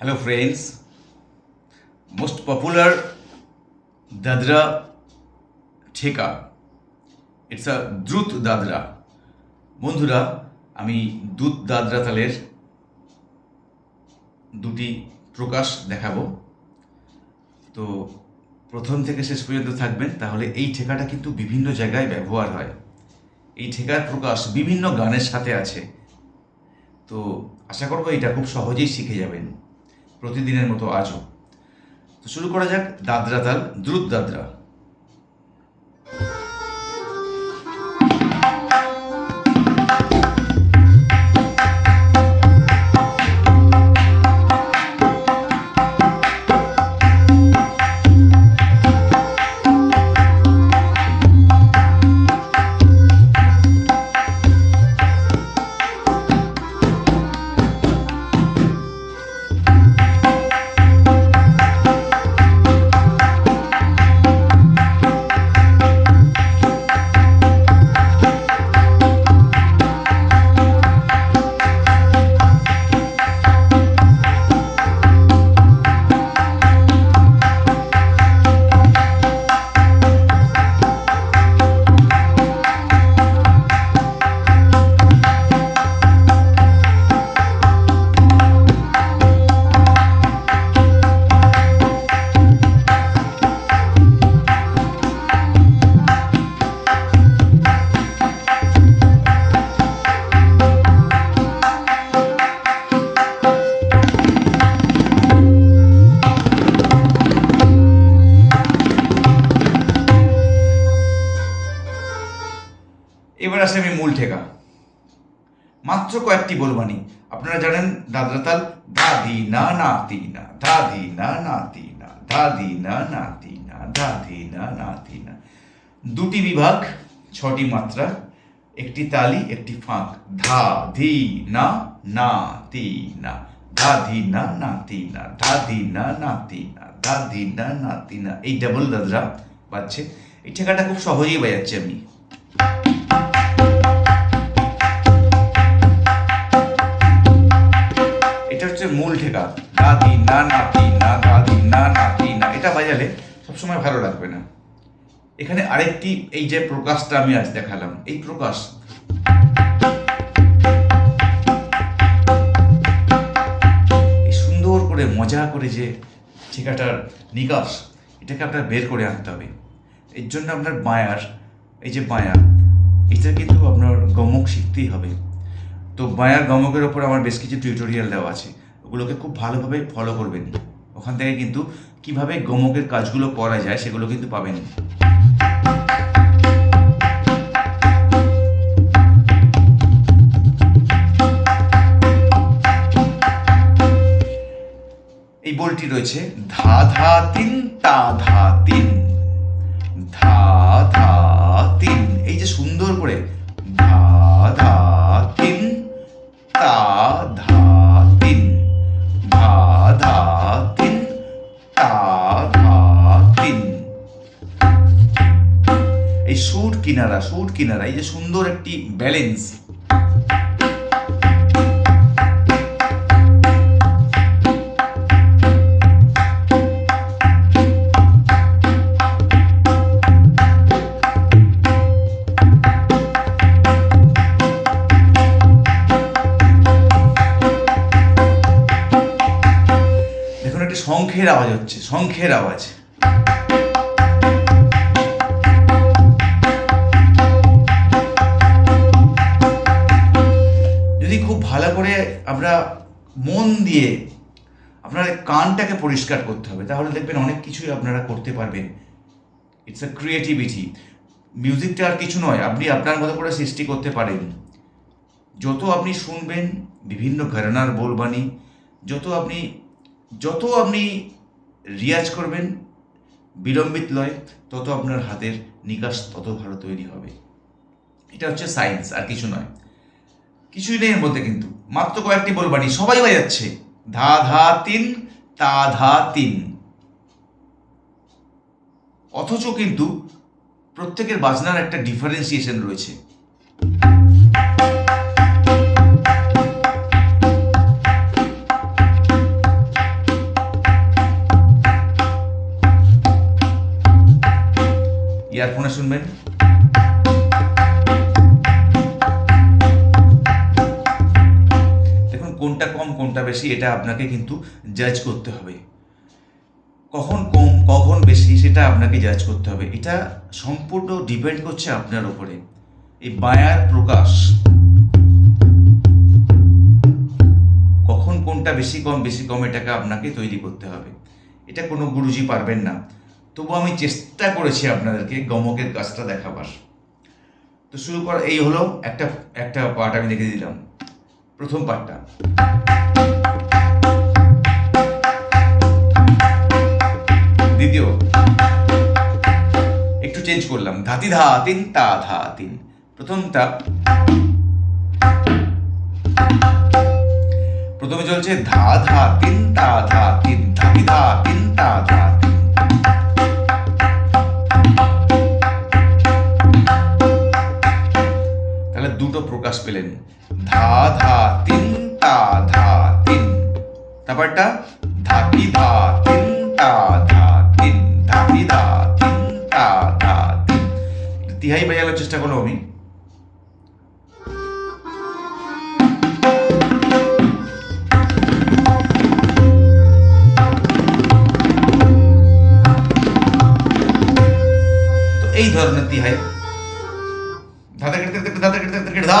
Hello, friends. Most popular Dadra ঠেকা it's a দ্রুত দাদরা বন্ধুরা আমি দুধ দাদরা তালের দুটি প্রকাশ দেখাবো তো প্রথম থেকে শেষ পর্যন্ত থাকবেন তাহলে এই ঠেকাটা কিন্তু বিভিন্ন জায়গায় ব্যবহার হয় এই ঠেকার প্রকাশ বিভিন্ন গানের সাথে আছে তো আশা করব এটা খুব সহজেই শিখে যাবেন প্রতিদিনের মতো আজও। তো শুরু করা যাক দাদরা তাল দ্রুত দাদরা। ঠেকা মাত্র কয়েকটি বলবানি আপনারা জানেন দাদরা তাল দাদি না নাতি না দাদি না নাতি না দাদি না নাতি না দাদি না নাতি না দুটি বিভাগ, ছটি মাত্রা, একটি তালি, একটি ফাঁক। ধা ধি না না তি না দাদি না নাতি না দাদি না নাতি না দাদি না নাতি না এই ডাবল দাদরা বাজছে। এই ঠেকাটা খুব সহজেই বাজাচ্ছি আমি। মূল ঠেকা। দাদি না নাতি না, দাদি না নাতি না, এটা বাজালে সবসময় ভালো লাগবে না। এখানে আরেকটি, এই যে প্রকাশটা আমি আজ দেখালাম, এই প্রকাশ। সুন্দর করে, মজা করে যে ঠেকাটার নিকাশ, এটাকে আপনার বের করে আনতে হবে। এর জন্য আপনার বায়ার এই যে বায়া এটা কিন্তু আপনার গমক শিখতেই হবে। তো বায়ার গমকের ওপর আমার বেশ কিছু টিউটোরিয়াল দেওয়া আছে। ওগুলোকে খুব ভালোভাবে ফলো করবেন। ওখান থেকে কিন্তু কীভাবে গমকের কাজগুলো করা যায় সেগুলো কিন্তু পাবেন। এই বলটি রয়েছে, ধা ধা তিন, তা ধা তিন। ধা ধা তিন। এই যে সুন্দর করে, ধা ধা তিন, তা কিনারা সুর কিনারা এই যে সুন্দর একটি ব্যালেন্স শঙ্খের আওয়াজ হচ্ছে শঙ্খের আওয়াজ। করে আমরা মন দিয়ে আপনার কানটাকে পরিষ্কার করতে হবে। তাহলে দেখবেন অনেক কিছুই আপনারা করতে পারবেন। ইটস আ ক্রিয়েটিভিটি মিউজিকটা আর কিছু নয়, আপনি আপনার মতো করে সৃষ্টি করতে পারেন। যত আপনি শুনবেন, বিভিন্ন ঘরানার বলবানি যত আপনি যত আপনি রিয়াজ করবেন, বিলম্বিত লয়, তত আপনার হাতের নিকাশ তত ভালো তৈরি হবে। এটা হচ্ছে সায়েন্স আর কিছু নয়। কিছুই নেই এর মধ্যে কিন্তু। মাত্র কয়েকটি বোলবাণী সবাই বাজাচ্ছে ধা ধা তিন, তা ধা তিন। অথচ কিন্তু প্রত্যেকের বাজনার একটা ডিফারেন্সিয়েশন রয়েছে। ইয়ারফোনে শুনবেন। কোনটা কম, কোনটা বেশি, এটা আপনাকে কিন্তু জাজ করতে হবে। কখন কম, কখন বেশি, সেটা আপনাকে জাজ করতে হবে। এটা সম্পূর্ণ ডিপেন্ড করছে আপনার উপরে। এই বায়ার প্রকাশ। কখন কোনটা বেশি কম বেশি কম, এটাকে আপনাকে তৈরি করতে হবে। এটা কোনো গুরুজি পারবেন না। তবু আমি চেষ্টা করেছি আপনাদেরকে গমকের কাজটা দেখাবার। তো শুরু কর, এই হলো একটা একটা পার্ট আমি দেখে দিলাম। প্রথম পার্টটা দ্বিতীয়, একটু চেঞ্জ করলাম। ধাতি ধা তিন, তা ধা তিন। প্রথমটা, প্রথমে চলছে ধা ধা তিন, তা ধা তিন। ধাতি ধা তিন, তা ধা তিন। তাহলে দুটো প্রকাশ পেলেন। ধা ধা তিন তা ধা তিন তারপরটা ধাতি ধা তিন তা ধা তিন ধাতি ধা তিন তা ধা তিন তিহাই বাজানোর চেষ্টা করল আমি তো এই ধরনের তিহাই ধাঁধা কেটে কেটে ধাঁধা কেটে কেটে ধা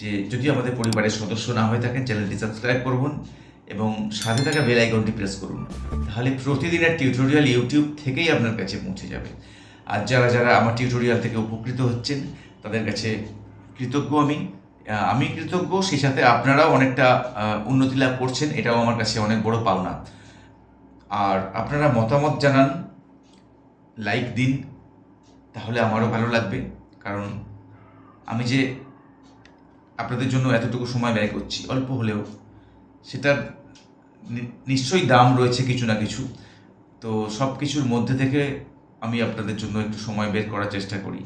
যে যদি আমাদের পরিবারের সদস্য না হয়ে থাকেন, চ্যানেলটি সাবস্ক্রাইব করুন এবং সাথে থাকা বেল আইকনটি প্রেস করুন। তাহলে প্রতিদিনের টিউটোরিয়াল ইউটিউব থেকেই আপনার কাছে পৌঁছে যাবে। আর যারা যারা আমার টিউটোরিয়াল থেকে উপকৃত হচ্ছেন, তাদের কাছে কৃতজ্ঞ আমি। আমি কৃতজ্ঞ, সেই সাথে আপনারাও অনেকটা উন্নতি লাভ করছেন, এটাও আমার কাছে অনেক বড় পাওনা। আর আপনারা মতামত জানান, লাইক দিন, তাহলে আমারও ভালো লাগবে। কারণ আমি যে আপনাদের জন্য এতটুকু সময় ব্যয় করছি। অল্প হলেও সেটার নিশ্চয়ই দাম রয়েছে কিছু না কিছু। তো সব কিছুর মধ্যে থেকে আমি আপনাদের জন্য একটু সময় বের করার চেষ্টা করি।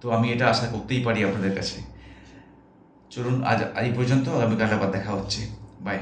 তো আমি এটা আশা করতেই পারি আপনাদের কাছে। চলুন, আজ এই পর্যন্ত। আগামীকাল আবার দেখা হচ্ছে। বাই